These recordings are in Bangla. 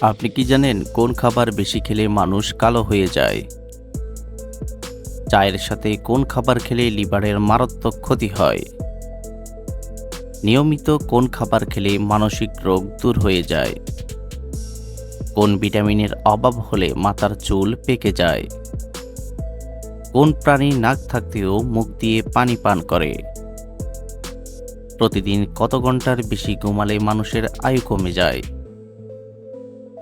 আপনি কি জানেন কোন খাবার বেশি খেলে মানুষ কালো হয়ে যায়? চায়ের সাথে কোন খাবার খেলে লিভারের মারাত্মক ক্ষতি হয়? নিয়মিত কোন খাবার খেলে মানসিক রোগ দূর হয়ে যায়? কোন ভিটামিনের অভাব হলে মাথার চুল পেকে যায়? কোন প্রাণী নাক থাকতেও মুখ দিয়ে পানি পান করে? প্রতিদিন কত ঘণ্টার বেশি ঘুমালে মানুষের আয়ু কমে যায়?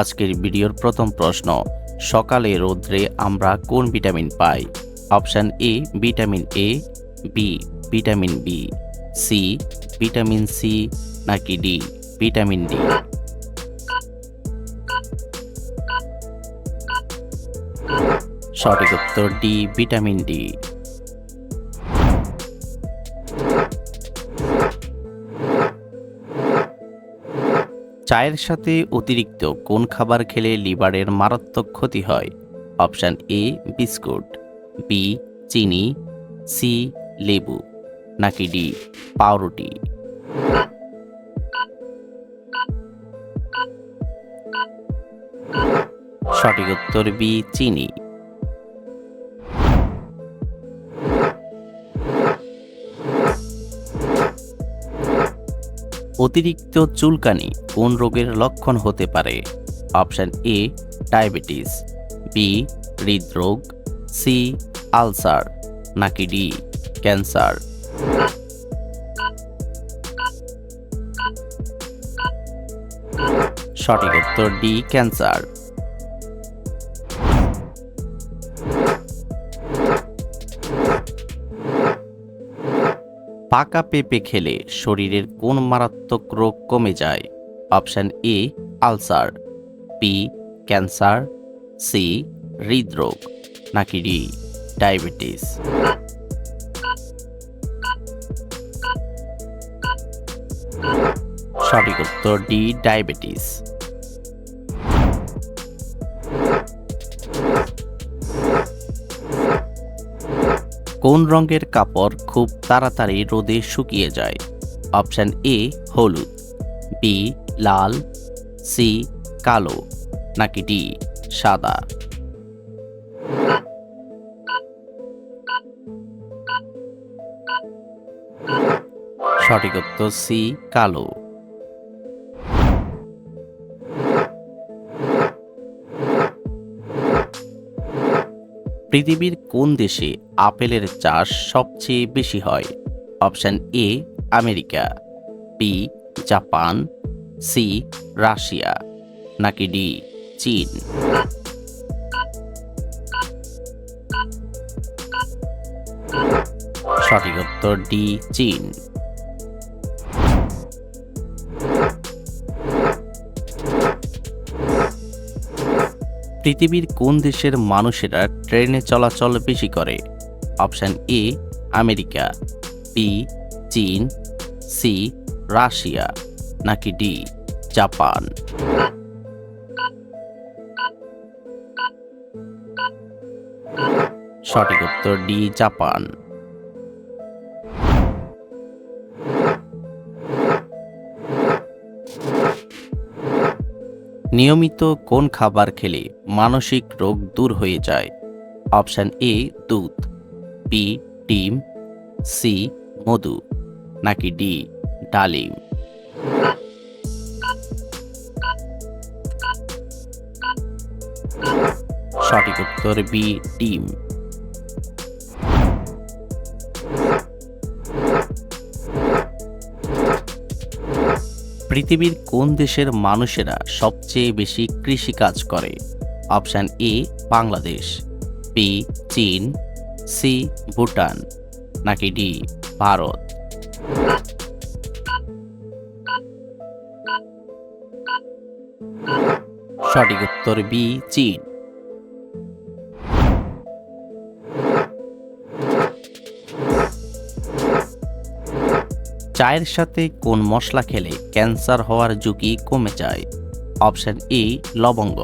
আজকের ভিডিওর প্রথম প্রশ্ন, সকালে রোদ্রে আমরা কোন vitamin pi? Option A, vitamin A, B, vitamin B, C, vitamin C নাকি ডি, ভিটামিন ডি। সঠিক উত্তর ডি, ভিটামিন ডি। চায়ের সাথে অতিরিক্ত কোন খাবার খেলে লিভারের মারাত্মক ক্ষতি হয়? অপশান এ, বিস্কুট, বি, চিনি, সি, লেবু, নাকি ডি, পাউরুটি। সঠিক উত্তর বি, চিনি। অতিরিক্ত চুলকানি কোন রোগের লক্ষণ হতে পারে? অপশান এ, ডায়াবেটিস, বি, হৃদরোগ, সি, আলসার, নাকি ডি, ক্যান্সার। সঠিক উত্তর ডি, ক্যান্সার। পাকা পেঁপে খেলে শরীরের কোন মারাত্মক রোগ কমে যায়? Option A, ulcer, B, cancer, C, হৃদরোগ, নাকি ডি, ডায়াবেটিস? সঠিক উত্তর ডি, ডায়াবেটিস। কোন রঙের কাপড় খুব তাড়াতাড়ি রোদে শুকিয়ে যায়? অপশান এ, হলুদ। বি লাল। সি কালো। নাকি ডি সাদা? সঠিক উত্তর সি কালো। পৃথিবীর কোন দেশে আপেলের চাষ সবচেয়ে বেশি হয়? Option A, America, B, Japan, C, Russia, নাকি ডি, চীন? সঠিক উত্তর ডি, চীন। পৃথিবীর কোন দেশের মানুষেরা ট্রেনে চলাচল বেশি করে? অপশান এ, আমেরিকা বি চীন সি রাশিয়া, নাকি ডি জাপান? সঠিক উত্তর ডি জাপান। নিয়মিত কোন খাবার খেলে মানসিক রোগ দূর হয়ে যায়? অপশান এ, দুধ। বি ডিম। সি মধু। নাকি ডি ডালিম। সঠিক উত্তর বি ডিম। পৃথিবীর কোন দেশের মানুষেরা সবচেয়ে বেশি কৃষি কাজ করে? অপশান এ, বাংলাদেশ বি চীন সি ভুটান, নাকি ডি, ভারত? সঠিক উত্তর বি, চীন। চায়ের সাথে কোন মশলা খেলে ক্যান্সার হওয়ার ঝুঁকি কমে যায়? অপশন এ, লবঙ্গ।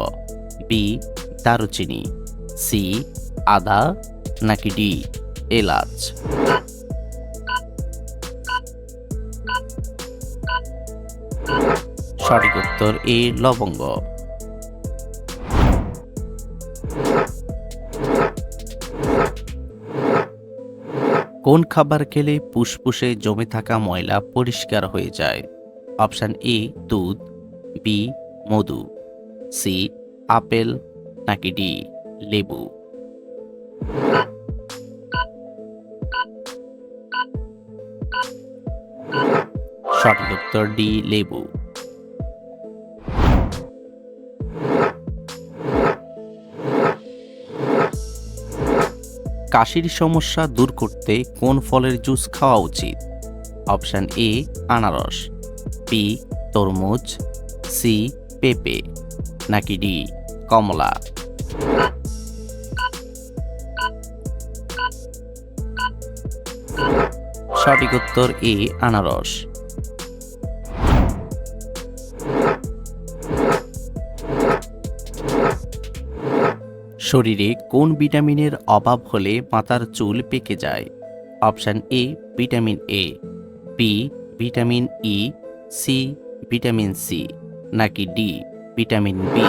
বি দারুচিনি। সি আদা নাকি ডি এলাচ? সঠিক উত্তর এ, লবঙ্গ। কোন খাবার খেলে ফুসফুসে জমে থাকা ময়লা পরিষ্কার হয়ে যায়? অপশান এ, দুধ, বি, মধু, সি, আপেল, নাকি ডি, লেবু। সঠিক উত্তর ডি, লেবু। কাশির সমস্যা দূর করতে কোন ফলের জুস খাওয়া উচিত? অপশান এ, আনারস বি তরমুজ সি পেঁপে, নাকি ডি, কমলা? সঠিক উত্তর এ, আনারস। শরীরে কোন ভিটামিনের অভাব হলে মাথার চুল পেকে যায়? Option A vitamin A B vitamin E C vitamin C নাকি ডি ভিটামিন বি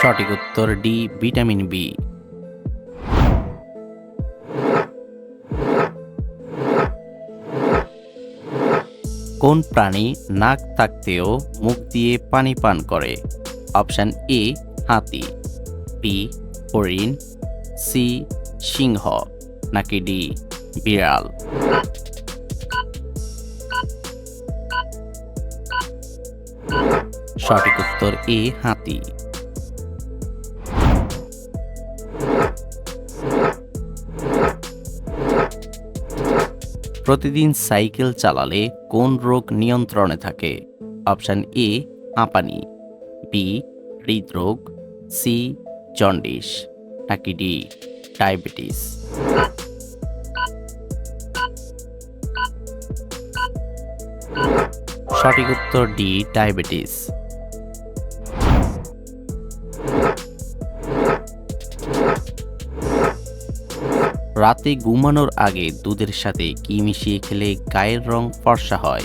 সঠিক উত্তর ডি ভিটামিন বি কোন প্রাণী নাক থাকতেও মুখ দিয়ে পানি পান করে? অপশান এ, হাতি বি হরিণ সি সিংহ, নাকি ডি, বিড়াল? সঠিক উত্তর এ, হাতি। প্রতিদিন সাইকেল চালালে কোন রোগ নিয়ন্ত্রণে থাকে? অপশান এ হাঁপানি বি, হৃদরোগ। C, jaundice. নাকি ডি, ডায়াবেটিস। সঠিক উত্তর ডি, ডায়াবেটিস। রাতে ঘুমানোর আগে দুধের সাথে কি মিশিয়ে খেলে গায়ের রং ফর্সা হয়?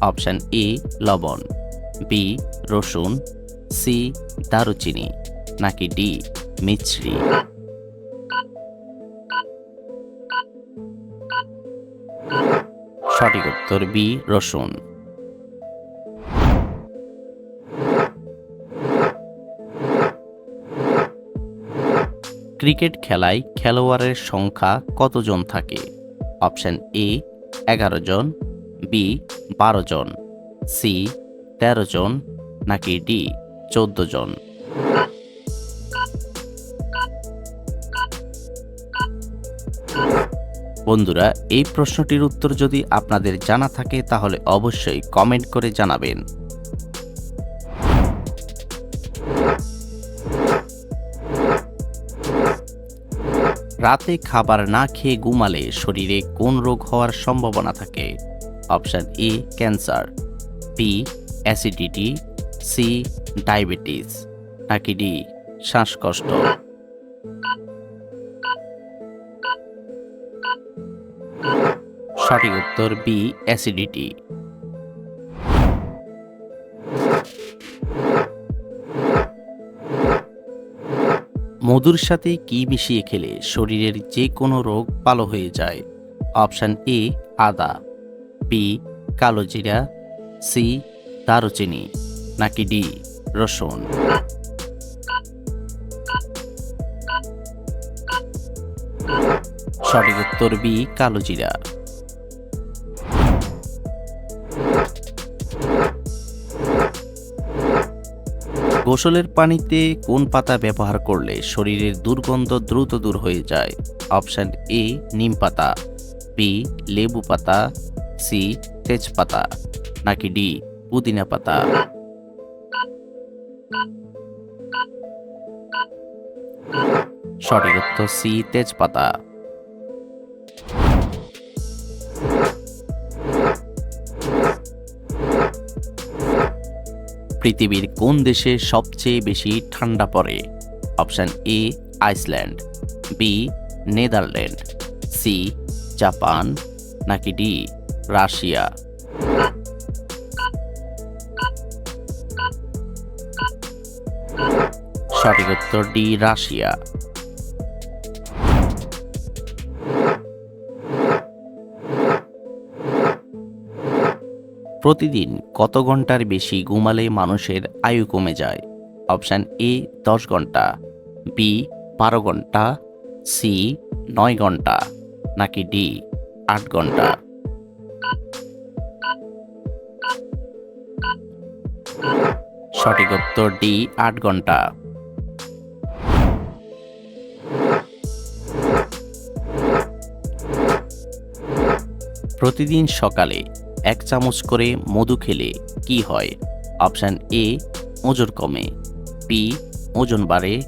অপশান এ, লবণ। বি, রসুন। সি, দারুচিনি। নাকি ডি, মিছরি। সঠিক উত্তর বি, রসুন। ক্রিকেট খেলায় খেলোয়াড়ের সংখ্যা কতজন থাকে? অপশান এ এগারো জন বি বারো জন সি তেরো জন, নাকি ডি চোদ্দ জন? বন্ধুরা, এই প্রশ্নটির উত্তর যদি আপনাদের জানা থাকে, তাহলে অবশ্যই কমেন্ট করে জানাবেন। রাতে খাবার না খেয়ে ঘুমালে শরীরে কোন রোগ হওয়ার সম্ভাবনা থাকে? Option A, cancer, B, acidity, C, diabetes, নাকি ডি, শ্বাসকষ্ট। সঠিক উত্তর বি, অ্যাসিডিটি। মধুর সাথে কি মিশিয়ে খেলে শরীরের যে কোনো রোগ ভালো হয়ে যায়? অপশান এ, আদা। বি, কালো জিরা। সি, দারুচিনি। নাকি ডি, রসুন। সঠিক উত্তর বি, কালো জিরা। গোসলের পানিতে কোন পাতা ব্যবহার করলে শরীরের দুর্গন্ধ দ্রুত দূর হয়ে যায়? অপশান এ, নিম পাতা, বি, লেবু পাতা, সি, তেজপাতা, নাকি ডি, পুদিনা পাতা? সঠিক উত্তর সি, তেজপাতা। পৃথিবীর কোন দেশে সবচেয়ে বেশি ঠান্ডা পড়ে? Option A, Iceland, B, Netherland, C, Japan, নাকি ডি, রাশিয়া? সঠিক উত্তর ডি, রাশিয়া। প্রতিদিন কত ঘণ্টার বেশি ঘুমালে মানুষের আয়ু কমে যায়? অপশান এ, দশ ঘণ্টা। বি, বারো ঘণ্টা। সি, নয় ঘণ্টা। নাকি ডি, আট ঘণ্টা। সঠিক উত্তর ডি, আট ঘণ্টা। প্রতিদিন সকালে এক চামচ করে মধু খেলে কি হয়? অপশান এ, ওজন কমে। বি, ওজন বাড়ে।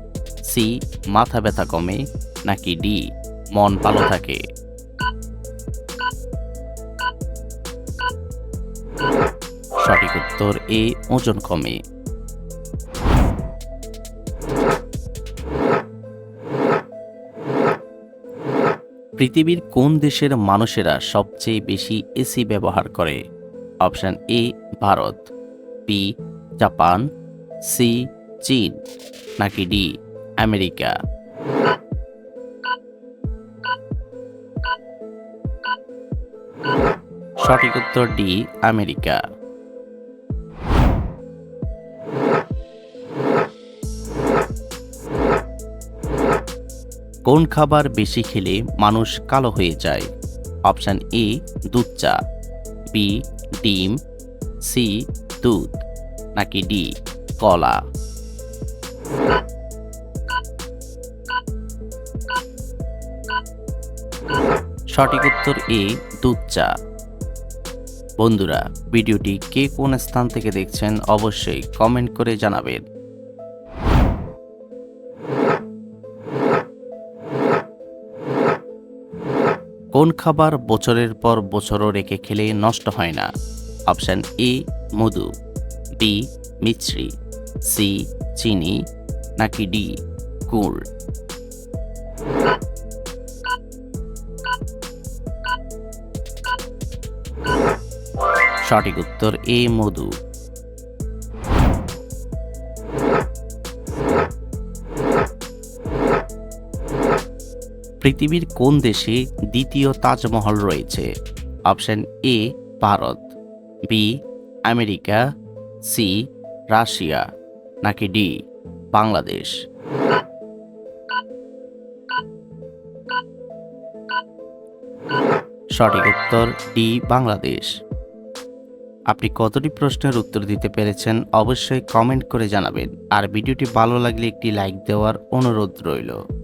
সি, মাথা ব্যথা কমে। নাকি ডি, মন ভালো থাকে। সঠিক উত্তর এ, ওজন কমে। পৃথিবীর কোন দেশের মানুষেরা সবচেয়ে বেশি এসি ব্যবহার করে? Option A, Bharat, B, Japan, C, চীন, নাকি ডি, আমেরিকা? সঠিক উত্তর ডি, আমেরিকা। কোন খাবার বেশি খেলে মানুষ কালো হয়ে যায়? অপশান এ, দুধ চা। বি ডিম। সি দুধ। নাকি ডি, কলা। সঠিক উত্তর এ, দুধ চা। বন্ধুরা, ভিডিওটি কে কোন স্থান থেকে দেখছেন অবশ্যই কমেন্ট করে জানাবেন। কোন খাবার বছরের পর বছরও রেখে খেলে নষ্ট হয় না? অপশান এ, মধু। বি, মিছরি। সি, চিনি। নাকি ডি, গুড়। সঠিক উত্তর এ, মধু। পৃথিবীর কোন দেশে দ্বিতীয় তাজমহল রয়েছে? Option A, Bharat. B, America. C, Russia. নাকি ডি, বাংলাদেশ। সঠিক উত্তর ডি, বাংলাদেশ। আপনি কতটি প্রশ্নের উত্তর দিতে পেরেছেন অবশ্যই কমেন্ট করে জানাবেন। আর ভিডিওটি ভালো লাগলে একটি লাইক দেওয়ার অনুরোধ রইল।